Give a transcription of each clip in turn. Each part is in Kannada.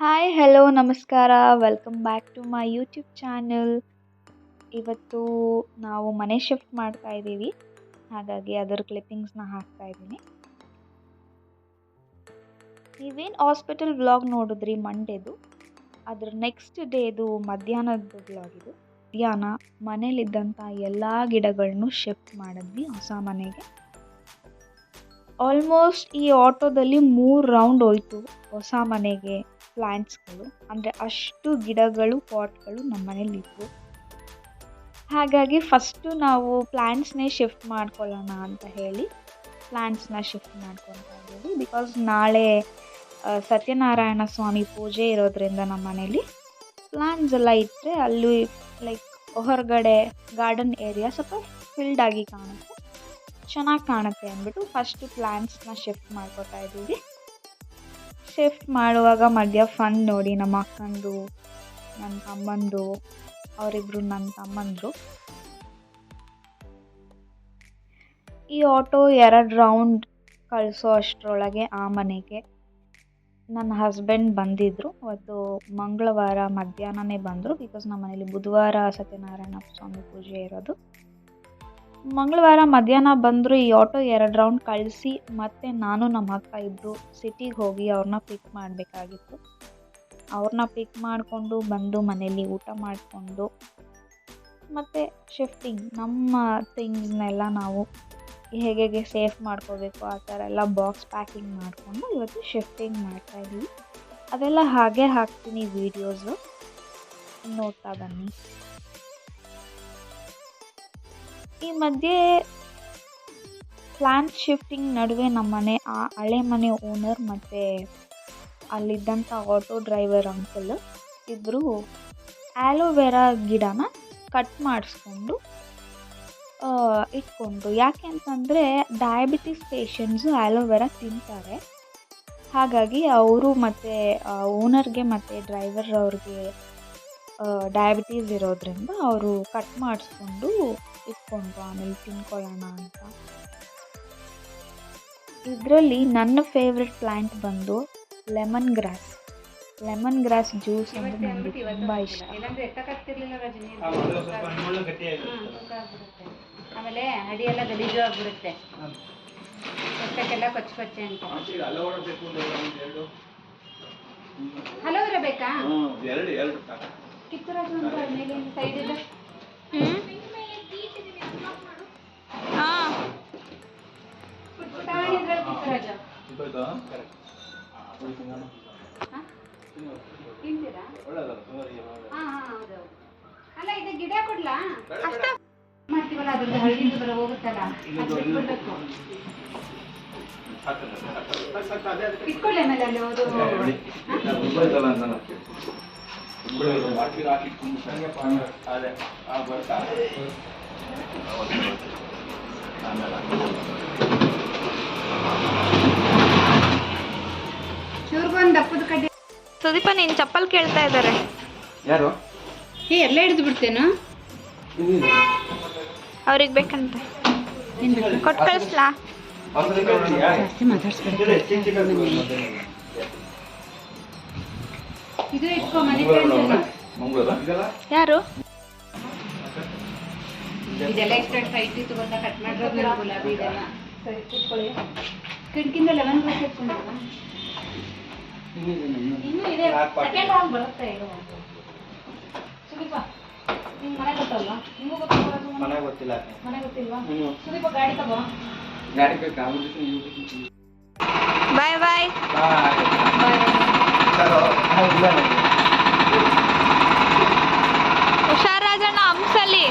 ಹಾಯ್ ಹಲೋ ನಮಸ್ಕಾರ. Welcome back to my YouTube channel ಇವತ್ತು ನಾವು ಮನೆ ಶಿಫ್ಟ್ ಮಾಡ್ತಾ ಇದ್ದೀವಿ. ಹಾಗಾಗಿ ಅದರ ಕ್ಲಿಪ್ಪಿಂಗ್ಸ್ನ ಹಾಕ್ತಾ ಇದ್ದೀನಿ. ನೀವೇನು ಹಾಸ್ಪಿಟಲ್ ವ್ಲಾಗ್ ನೋಡಿದ್ರಿ ಮಂಡೇದು ಅದ್ರ ನೆಕ್ಸ್ಟ್ ಡೇದು ಮಧ್ಯಾಹ್ನದ ವ್ಲಾಗ್ ಇದು. ಮಧ್ಯಾಹ್ನ ಮನೇಲಿದ್ದಂಥ ಎಲ್ಲ ಗಿಡಗಳನ್ನು ಶಿಫ್ಟ್ ಮಾಡಿದ್ವಿ ಹೊಸ ಮನೆಗೆ. ಆಲ್ಮೋಸ್ಟ್ ಈ ಆಟೋದಲ್ಲಿ ಮೂರು ರೌಂಡ್ ಹೋಯ್ತು ಹೊಸ ಮನೆಗೆ. ಪ್ಲ್ಯಾಂಟ್ಸ್ಗಳು ಅಂದರೆ ಅಷ್ಟು ಗಿಡಗಳು ಪಾಟ್ಗಳು ನಮ್ಮ ಮನೇಲಿದ್ವು ಹಾಗಾಗಿ ಫಸ್ಟು ನಾವು ಪ್ಲ್ಯಾಂಟ್ಸ್ನೇ ಶಿಫ್ಟ್ ಮಾಡ್ಕೊಳ್ಳೋಣ ಅಂತ ಹೇಳಿ ಪ್ಲ್ಯಾಂಟ್ಸ್ನ ಶಿಫ್ಟ್ ಮಾಡ್ಕೊತಾ ಇದ್ದೀವಿ. ಬಿಕಾಸ್ ನಾಳೆ ಸತ್ಯನಾರಾಯಣ ಸ್ವಾಮಿ ಪೂಜೆ ಇರೋದ್ರಿಂದ ನಮ್ಮ ಮನೇಲಿ ಪ್ಲ್ಯಾಂಟ್ಸ್ ಎಲ್ಲ ಇಟ್ಟರೆ ಅಲ್ಲೂ ಲೈಕ್ ಹೊರಗಡೆ ಗಾರ್ಡನ್ ಏರಿಯಾ ಸ್ವಲ್ಪ ಫಿಲ್ಡ್ ಆಗಿ ಕಾಣುತ್ತೆ. ಚೆನ್ನಾಗಿ ಕಾಣುತ್ತೆ ಅಂದ್ಬಿಟ್ಟು ಫಸ್ಟು ಪ್ಲ್ಯಾಂಟ್ಸ್ನ ಶಿಫ್ಟ್ ಮಾಡ್ಕೊತಾ ಇದ್ದೀವಿ. ಶಿಫ್ಟ್ ಮಾಡುವಾಗ ಮಧ್ಯ ಫನ್ ನೋಡಿ ನಮ್ಮ ಅಕ್ಕಂದು ನನ್ನ ತಮ್ಮಂದು ಅವರಿಬ್ಬರು ನನ್ನ ತಮ್ಮಂದರು. ಈ ಆಟೋ ಎರಡು ರೌಂಡ್ ಕಳಿಸೋ ಅಷ್ಟರೊಳಗೆ ಆ ಮನೆಗೆ ನನ್ನ ಹಸ್ಬೆಂಡ್ ಬಂದಿದ್ದರು ಅವತ್ತು ಮಂಗಳವಾರ ಮಧ್ಯಾಹ್ನನೇ ಬಂದರು ಬಿಕಾಸ್ ನಮ್ಮ ಮನೇಲಿ ಬುಧವಾರ ಸತ್ಯನಾರಾಯಣ ಸ್ವಾಮಿ ಪೂಜೆ ಇರೋದು. ಮಂಗಳವಾರ ಮಧ್ಯಾಹ್ನ ಬಂದರು ಈ ಆಟೋ ಎರಡು ರೌಂಡ್ ಕಳಿಸಿ, ಮತ್ತೆ ನಾನು ನಮ್ಮ ಅಕ್ಕ ಇಬ್ಬರು ಸಿಟಿಗೆ ಹೋಗಿ ಅವ್ರನ್ನ ಪಿಕ್ ಮಾಡಬೇಕಾಗಿತ್ತು. ಅವ್ರನ್ನ ಪಿಕ್ ಮಾಡಿಕೊಂಡು ಬಂದು ಮನೇಲಿ ಊಟ ಮಾಡಿಕೊಂಡು, ಮತ್ತು ಶಿಫ್ಟಿಂಗ್ ನಮ್ಮ ಥಿಂಗ್ಸ್ನೆಲ್ಲ ನಾವು ಹೇಗೆ ಹೇಗೆ ಸೇಫ್ ಮಾಡ್ಕೋಬೇಕು, ಆ ಥರ ಎಲ್ಲ ಬಾಕ್ಸ್ ಪ್ಯಾಕಿಂಗ್ ಮಾಡಿಕೊಂಡು ಇವತ್ತು ಶಿಫ್ಟಿಂಗ್ ಮಾಡ್ತಾ ಮಾಡ್ತಾಯಿದ್ದೀವಿ ಅದೆಲ್ಲ ಹಾಗೆ ಹಾಕ್ತೀನಿ ವೀಡಿಯೋಸು ನೋಡ್ತಾ ಬನ್ನಿ. ಈ ಮಧ್ಯೆ ಪ್ಲ್ಯಾನ್ ಶಿಫ್ಟಿಂಗ್ ನಡುವೆ ನಮ್ಮ ಮನೆ, ಆ ಹಳೆ ಮನೆ ಓನರ್ ಮತ್ತು ಅಲ್ಲಿದ್ದಂಥ ಆಟೋ ಡ್ರೈವರ್ ಅಂಕಲ್ ಇಬ್ಬರು ಆ್ಯಲೋವೆರಾ ಗಿಡನ ಕಟ್ ಮಾಡಿಸ್ಕೊಂಡು ಇಟ್ಕೊಂಡು. ಯಾಕೆ ಅಂತಂದರೆ ಡಯಾಬಿಟಿಸ್ ಪೇಷಂಟ್ಸು ಆ್ಯಲೋವೆರಾ ತಿಂತಾರೆ. ಹಾಗಾಗಿ ಅವರು ಮತ್ತು ಓನರ್ಗೆ ಮತ್ತು ಡ್ರೈವರ್ ಅವ್ರಿಗೆ ಡಯಾಬಿಟೀಸ್ ಇರೋದ್ರಿಂದ ಅವರು ಕಟ್ ಮಾಡಿಸ್ಕೊಂಡು ಇಟ್ಕೊಂಡ್ರು ಆಮೇಲೆ ತಿನ್ಕೊಳ್ಳೋಣ ಅಂತ. ಇದರಲ್ಲಿ ನನ್ನ ಫೇವ್ರೆಟ್ ಪ್ಲ್ಯಾಂಟ್ ಬಂದು lemon grass lemon grass juice ಅಂದರೆ ನನಗೆ ತುಂಬ ಇಷ್ಟ. ಆಮೇಲೆ ಅಡಿ ಎಲ್ಲ ಗಲೀಜು ಆಗ್ಬಿಡುತ್ತೆ. ಎತ್ತಕ್ಕೆಲ್ಲ ಕೊಚ್ಚ ಕೊಚ್ಚೆ ಅಂತ. ಹಲೋ ಬೇಕಾ ಎರಡು ಎರಡು ಅಲ್ಲ ಇದು ಗಿಡ ಕೊಡ್ಲಾ? ಮಾಡ್ತೀವಲ್ಲ ಅದ್ರದ್ದು ಹಳ್ಳಿಯಿಂದ ಬರ ಹೋಗುತ್ತಲ್ಲ? ಇಟ್ಕೊಳ್ಳಿ ಆಮೇಲೆ ಅಲ್ಲಿ ಹೋದು. ಅದೇ ಬರ್ತಾ. ಸುದೀಪ ನೀನ್ ಚಪ್ಪಲ್ ಕೇಳ್ತಾ ಇದ್ದಾರೆ. ಯಾರು? ಏ ಎಲ್ಲ ಹಿಡಿದು ಬಿಡ್ತೇನು? ಅವ್ರಿಗೆ ಬೇಕಂತ. ಕೊಟ್ಟು ಕಳಿಸ್ಲಾ? ಜಾಸ್ತಿ ಮಾತಾಡ್ಸ್ಬೇಡ. ಇದು ಇಟ್ಕೋ ಮನೆ ಯಾರು? ಇದೆಲ್ಲ ಇತ್ತು ಗೊತ್ತಾ? ಕಟ್ ಮಾಡಿರೋದು ಗುಲಾಬಿ ಇದೆಲ್ಲ. ಕಿಟಕಿಂದ ಲೆಮನ್ ಇನ್ನೂ ಇದೆ. ಸೆಕೆಂಡ್ ಹಾಲ್ ಬರುತ್ತೆ ಇದು. ಸುದೀಪ ನಿಂಗೆ ಮನೆ ಗೊತ್ತಲ್ವಾ? ನಿಮಗೂ ಗೊತ್ತಿಲ್ಲ ಮನೆ ಗೊತ್ತಿಲ್ಲ. ಮನೆ ಗೊತ್ತಿಲ್ವಾ? ಹ್ಞೂ ಸುದೀಪ ಗಾಡಿ ತಗೋ. ಗಾಡಿ ಬೇಕು? ಆಗುದಿತ್ತು ಬಾಯ್ ಬಾಯ್ ಹುಷಾರಾಜಣ್ಣ ಹಂಸಲ್ಲಿ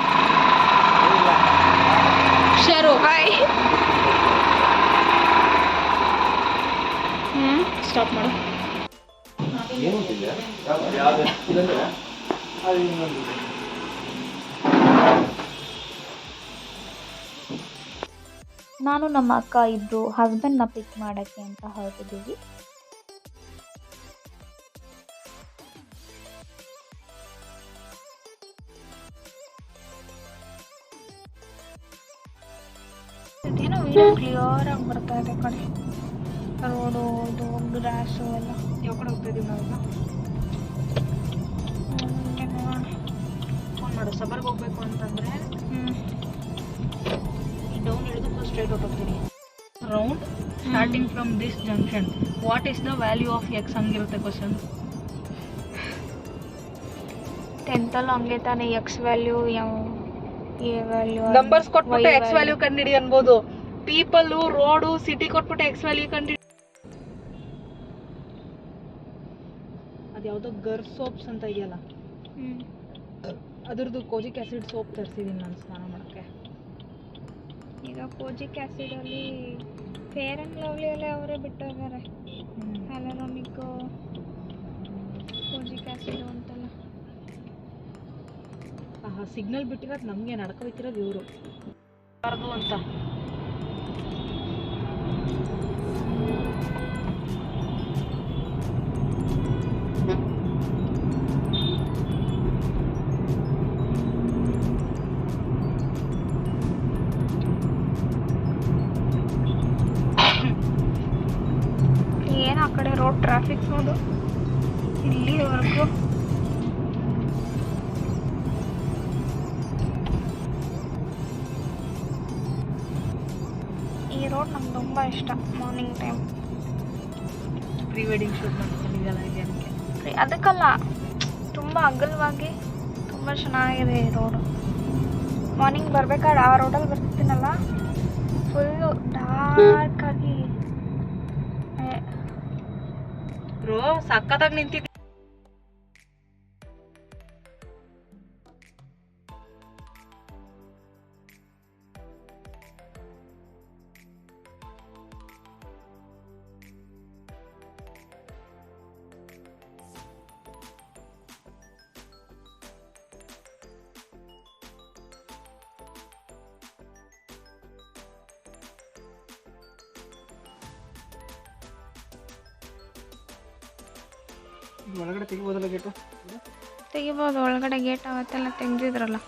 ಹುಷಾರು. ಬಾಯ್ ಹ್ಞೂ ಸ್ಟಾಪ್ ಮಾಡು. ನಾನು ನಮ್ಮ ಅಕ್ಕ ಇಬ್ಬರು ಹಸ್ಬೆಂಡ್ನ ಪಿಕ್ ಮಾಡೋಕ್ಕೆ ಅಂತ ಹೊರಟಿದ್ದೀವಿ. ಕ್ಲಿಯರ್ ಆಗಿ ಬರ್ತಾ ಇದೆ ಕಡೆ ರೋಡು ಇದು ಗ್ರಾಸು ಎಲ್ಲ ಯಾವ ಕಡೆ ನಾವೆಲ್ಲ. ಫೋನ್ ಮಾಡು. ಸಬರ್ಗೆ ಹೋಗ್ಬೇಕು ಅಂತಂದರೆ ಡೌನ್ ಇಳಿದು ಸ್ಟ್ರೈಟ್ ಹೋಗ್ತೀನಿ. Round starting from this junction what is the value of X ಹಂಗಿರುತ್ತೆ question ಟೆಂತಲ್ಲಿ ಹಂಗೆ ತಾನೇ. ಎಕ್ಸ್ ವ್ಯಾಲ್ಯೂ ಯಾವ ನಂಬರ್ಸ್ ಕೊಟ್ಬಿಟ್ಟು ಎಕ್ಸ್ ವ್ಯಾಲ್ಯೂ ಕಂಡು ಅನ್ಬೋದು. ಪೀಪಲ್ಲು ರೋಡು ಸಿಟಿ ಕೊಟ್ಬಿಟ್ಟು ಎಕ್ಸ್ ವ್ಯಾಲ್ಯೂ ಕಂಡು ಅದು ಯಾವುದೋ ಗರ್ ಸೋಪ್ಸ್ ಅಂತ ಇದೆಯಲ್ಲ? ಅದ್ರದ್ದು ಕೋಜಿಕ್ ಆ್ಯಸಿಡ್ ಸೋಪ್ ತರಿಸಿದ್ದೀನಿ ನಾನು ಸ್ನಾನ ಮಾಡೋಕ್ಕೆ. ಈಗ ಕೋಜಿಕ್ ಆ್ಯಸಿಡಲ್ಲಿ ಫೇರ್ ಆ್ಯಂಡ್ ಲವ್ಲಿಯಲ್ಲೇ ಅವರೇ ಬಿಟ್ಟಿದ್ದಾರೆ ಹ್ಯಾಲರಾನಿಕ್ಕು ಕೋಜಿಕ್ ಆ್ಯಸಿಡು ಅಂತೆಲ್ಲ. ಸಿಗ್ನಲ್ ಬಿಟ್ಟಿರೋದು ನಮಗೆ ನಡ್ಕೋತಿರೋದು ಇವರು. ಅಂತ. ಏನು ಆ ಕಡೆ ರೋಡ್ ಟ್ರಾಫಿಕ್ ನೋಡು ಇಲ್ಲಿವರೆಗೂ ತುಂಬ ಇಷ್ಟ morning time pre wedding shoot ಮಾಡ್ಕೊಂಡಿದ್ದಲ್ಲ ಅದಕ್ಕಲ್ಲ ತುಂಬ ಅಗಲವಾಗಿ ತುಂಬ ಚೆನ್ನಾಗಿದೆ ಈ ರೋಡು ಮಾರ್ನಿಂಗ್ ಬರ್ಬೇಕಾದ್ರೆ ಆ ರೋಡಲ್ಲಿ ಬರ್ತೀನಲ್ಲ ಫುಲ್ಲು ಡಾರ್ಕಾಗಿ ರೋ ಸಕ್ಕತ್ತಾಗಿ ನಿಂತಿದ್ದೆ ಒಳಗಡೆ ತೆಗಿಬೋದಲ್ಲ ಗೇಟು ತೆಗಿಬೋದು ಒಳಗಡೆ ಗೇಟ್ ಅವತ್ತೆಲ್ಲ ತೆಗ್ದಿದ್ರಲ್ಲ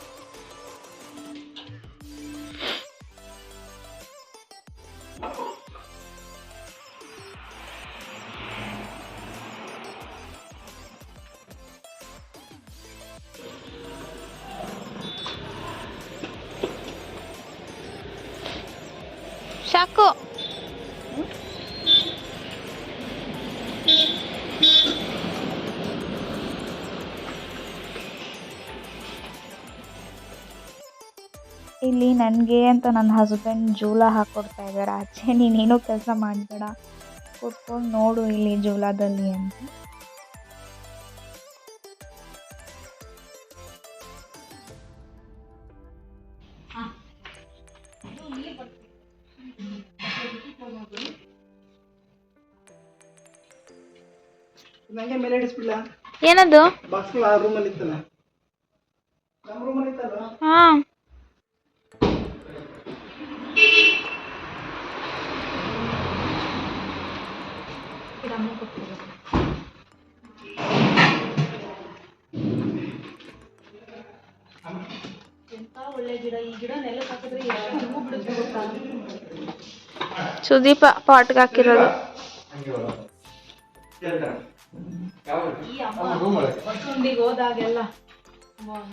ಸಾಕು ಇಲ್ಲಿ ನನಗೆ ಅಂತ ನನ್ನ ಹಸ್ಬೆಂಡ್ ಜೂಲ ಹಾಕ್ಕೊಡ್ತಾ ಇದ್ದಾರೆ. ಆಚೆ ನೀನೇನು ಕೆಲಸ ಮಾಡಬೇಡ. ಕೂತ್ಕೊಂಡು ನೋಡು ಇಲ್ಲಿ ಜೂಲಾದಲ್ಲಿ ಅಂತ. ಏನದು? ರೂಮಲ್ಲಿ ಇತ್ತಲ್ಲ? ನಮ್ಮ ರೂಮಲ್ಲಿ ಇತ್ತಲ್ಲ ಹಾಂ. ಒಳ್ಳೆ ಗಿಡ ಈ ಗಿಡ ನೆಲಕ್ಕೆ ಹಾಕಿದ್ರೆ ಎಷ್ಟು ಬಿಡುತ್ತೆ ಗೊತ್ತಾ ಸುದೀಪ ಪಾಟ್ಗೆ ಹಾಕಿರೋದು. ಈ ಅಮ್ಮ ಹೋದಾಗೆಲ್ಲ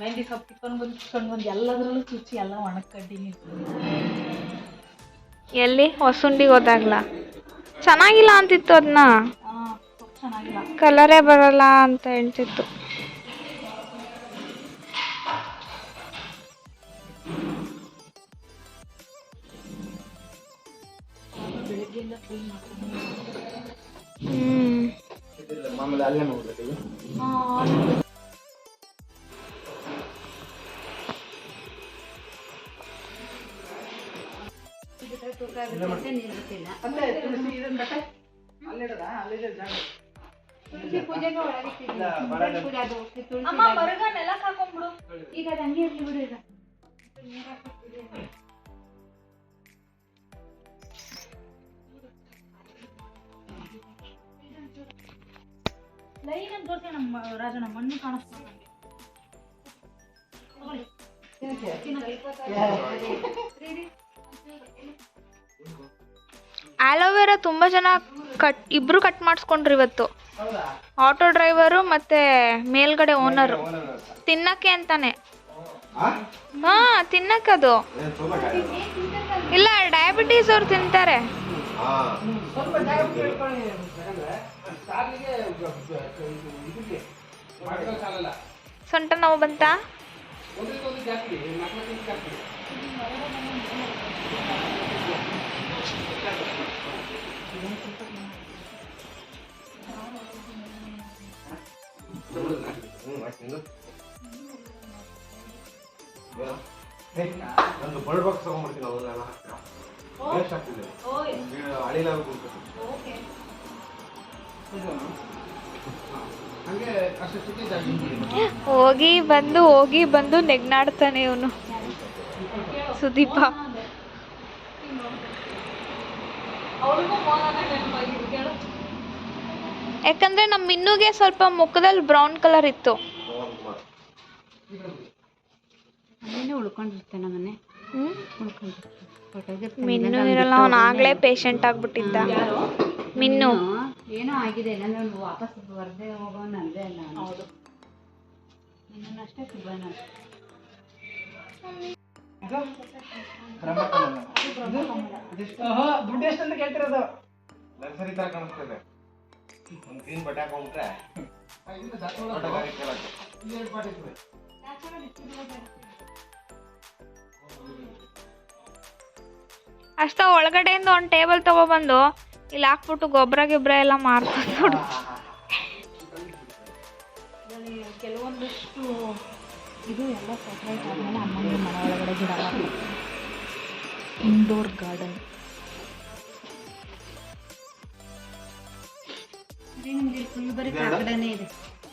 ಮೆಹಂದಿ ಸೊಪ್ಪು ಕಿತ್ಕೊಂಡು ಬಂದು ಕಿತ್ಕೊಂಡು ಬಂದು ಎಲ್ಲದರಲ್ಲೂ ಚುಚ್ಚಿ ಎಲ್ಲ ಒಣಕಡ್ಡಿ ಎಲ್ಲಿ? ಹೊಸುಂಡಿಗೆ ಹೋದಾಗ್ಲ? ಚೆನ್ನಾಗಿಲ್ಲ ಅಂತಿತ್ತು ಅದನ್ನ ಚೆನ್ನಾಗಿಲ್ಲ. ಕಲರೇ ಬರಲ್ಲ ಅಂತ ಹೇಳ್ತಿತ್ತು. ಅದು ತುಳಸಿ ಅಮ್ಮ ಬರಗ ನೆಲಕ್ ಹಾಕೊಂಡ್ಬಿಡು. ಈಗ ಅದು ಹಂಗೆ ಇರ್ಲಿ ಬಿಡು ಈಗ. ಲೈನ್ ಅಂತ ತೋರಿಸಿ ನಮ್ಮ ರಾಜನ ಮಣ್ಣು ಕಾಣಿಸ್ತಾರೆ ನನಗೆ ಆಲೋವೆರಾ ತುಂಬ ಜನ ಕಟ್ ಇಬ್ರು ಕಟ್ ಮಾಡಿಸ್ಕೊಂಡ್ರು ಇವತ್ತು ಆಟೋ ಡ್ರೈವರು ಮತ್ತೆ ಮೇಲ್ಗಡೆ ಓನರ್ ತಿನ್ನಕ್ಕೆ ಅಂತಾನೆ. ಹಾ ತಿನ್ನಕ್ಕದು ಇಲ್ಲ ಡಯಾಬಿಟೀಸ್ ಅವ್ರು ತಿಂತಾರೆ. ಸೊಂಟ ನೋವು ಬಂತಾ? ನಂದು ಬರ್ಡ್ ಬಾಕ್ಸ್ ತಗೊಂಡ್ಬಿಡ್ತೀನಿ ಅವನ್ನೆಲ್ಲ ವೇಸ್ಟ್ ಆಗ್ತಿದೆ. ಅಳಿಲಾಗ ಹಂಗೆ ಅಷ್ಟು ಸಿಕ್ಕಿದ್ದಾಗಿ ಹೋಗಿ ಬಂದು ಹೋಗಿ ಬಂದು ನೆಗ್ನಾಡ್ತಾನೆ ಇವನು. ಸುದೀಪ. ಯಾಕಂದ್ರೆ ನಮ್ಮ ಇನ್ನೂಗೆ ಸ್ವಲ್ಪ ಮುಖದಲ್ಲಿ ಬ್ರೌನ್ ಕಲರ್ ಇತ್ತು. ಮನೇನೆ ಇರಲ್ಲ ಅವ್ನು ಆಗ್ಲೇ ಪೇಷಂಟ್ ಆಗ್ಬಿಟ್ಟಿದ್ದ. ಮಿನ್ನು. ಏನೋ ಆಗಿದೆ ಇಲ್ಲ ನಾನು ವಾಪಸ್ ಬರದೆ ಹೋಗೋ ಅಲ್ವೇ ಅಲ್ಲ. ಹೌದು ಇನ್ನೊಂದಷ್ಟೇ ಸುಬ್ಬಣ್ಣ ಅಷ್ಟೇ. ದುಡ್ಡು ಎಷ್ಟಂತ ಕೇಳ್ತಿರೋದು ನರ್ಸರಿ ತರ ಕಾಣಿಸ್ತದೆ ಒಂದು ಗ್ರೀನ್ ಬಟ್ಟೆ ಹಾಕೊಂಡ್ಬಿಟ್ರೆ. ಅಷ್ಟ ಒಳಗಡೆಯಿಂದ ಒಂದು ಟೇಬಲ್ ತಗೊಬಂದು ಇಲ್ಲಿ ಹಾಕ್ಬಿಟ್ಟು ಗೊಬ್ಬರ ಗಿಬ್ಬರ ಎಲ್ಲ ಮಾರ್ತಾರೆ ನೋಡು ಇದರಲ್ಲಿ ಕೆಲವೊಂದಷ್ಟು ಇದು ಎಲ್ಲ ಸಪ್ರೇಟ್ ಆದಮೇಲೆ ಅಮ್ಮನಿಗೆ ಮನೆ ಒಳಗಡೆ ಗಿಡ ಇಂಡೋರ್ ಗಾರ್ಡನ್ ಅದೇ ಬರೀ? ಇದೆ.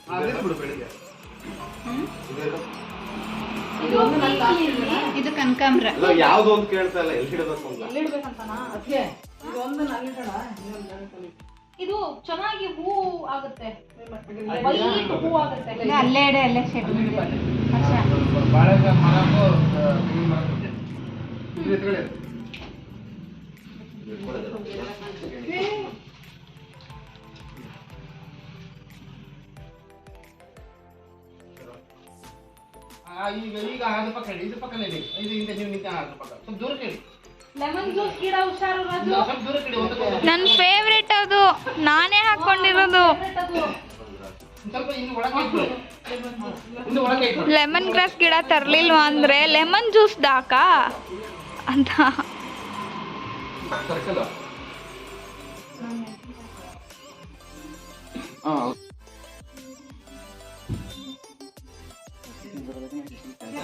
ಅದೇ? ಇದು ಕನಕಾಂಬ್ರ. ಯಾವ್ದು ಅಂತ ಕೇಳ್ತಾ ಇಲ್ಲ. ಎಲ್ಲಿ ಇಡಬೇಕು ಅಂತ ಅದಕ್ಕೆ ಇದೊಂದು ನಲ್ಲಿಡೋಣ ಇದು ಚೆನ್ನಾಗಿ ಹೂ ಆಗುತ್ತೆ. ವೈಟ್ ಹೂ ಆಗುತ್ತೆ ಇಲ್ಲ, ಅಲ್ಲೇ ಇಡೆ ಅಲ್ಲೇ ಶೆಡ್ ಬಾಳೆಕಾಯಿ ಮರಕ್ಕೂ ತೆಂಗಿನ ಮರಕ್ಕೂ ಇದು ಎತ್ಕೊಳ್ಳಿ. ಆ, ಈಗ ಈಗ ಅದ್ರ ಪಕ್ಕ ಇಡಿ, ಇದ್ರ ಪಕ್ಕನೇ ಇಡಿ. ಇದು ಹಿಂದೆ ನೀವು ನಿಂತ ಅದ್ರ ಪಕ್ಕ. ಸ್ವಲ್ಪ ದೂರಕ್ಕೆ ಇಡಿ. ಲೆಮನ್ ಜ್ಯೂಸ್ ಗಿಡ ಹುಷಾರು. ನನ್ನ ಫೇವ್ರೇಟ್ ಅದು. ನಾನೇ ಹಾಕೊಂಡಿರೋದು. ಲೆಮನ್ ಗ್ರಾಸ್ ಗಿಡ ತರ್ಲಿಲ್ವಾ ಅಂದ್ರೆ ಲೆಮನ್ ಜ್ಯೂಸ್ ದಾಕ? ಅಂತ.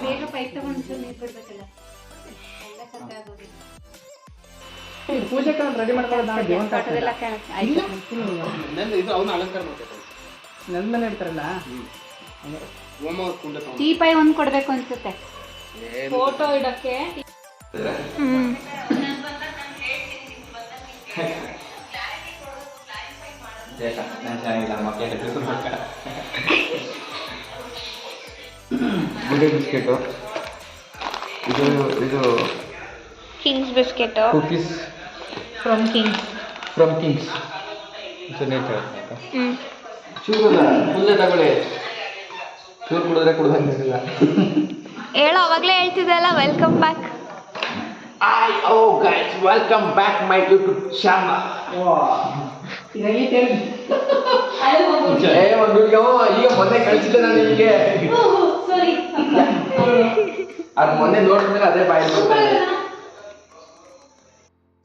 ಬೇಗ ಪೈಪ್ ತಗೊಂಡು ನೀರು ಬಿಡ್ಬೇಕಲ್ಲ. ಪೂಜೆಗೆ ರೆಡಿ ಮಾಡ್ಕೊಳ್ಳೋದು ಆಯ್ತು. ಇದು ಅವನು ಅಲಂಕಾರ ಮಾಡ್ಬೇಕು ನೆಲದ ಮೇಲೆ ಇಡ್ತಾರಲ್ಲ ಓಮ ಕುಂಡ ತಗೊಂಡು ಟೀಪಾಯಿ ಒಂದ್ ಕೊಡ್ಬೇಕು ಅನ್ಸುತ್ತೆ. ಫೋಟೋ ಇಡಕ್ಕೆ. Good Day biscuit. ಇದು ಇದು Kings biscuit cookies from Kings from Kings ಚೂರು ಫುಲ್ಲೇ ತಗೊಳ್ಳಿ. ಚೂರು ಕುಡಿದ್ರೆ ಕುಡ್ದಂಗಿಲ್ಲ ಹೇಳು ಅವಾಗಲೇ ಹೇಳ್ತಿದ್ದಲ್ಲ welcome back I oh guys welcome back my YouTube channel ಏ ಒಂದು ಈಗ ಮೊನ್ನೆ ಕಳಿಸಿದ್ದೆ ನಾನು ನಿಮಗೆ ಅದು ಮೊನ್ನೆ ನೋಡಿದ್ರೆ ಅದೇ ಬಾಯಿ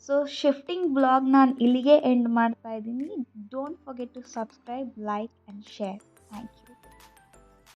ಸೊ ಶಿಫ್ಟಿಂಗ್ ಬ್ಲಾಗ್ ನಾನು ಇಲ್ಲಿಗೆ ಎಂಡ್ ಮಾಡ್ತಾ ಇದ್ದೀನಿ. Don't forget to subscribe like and share thank you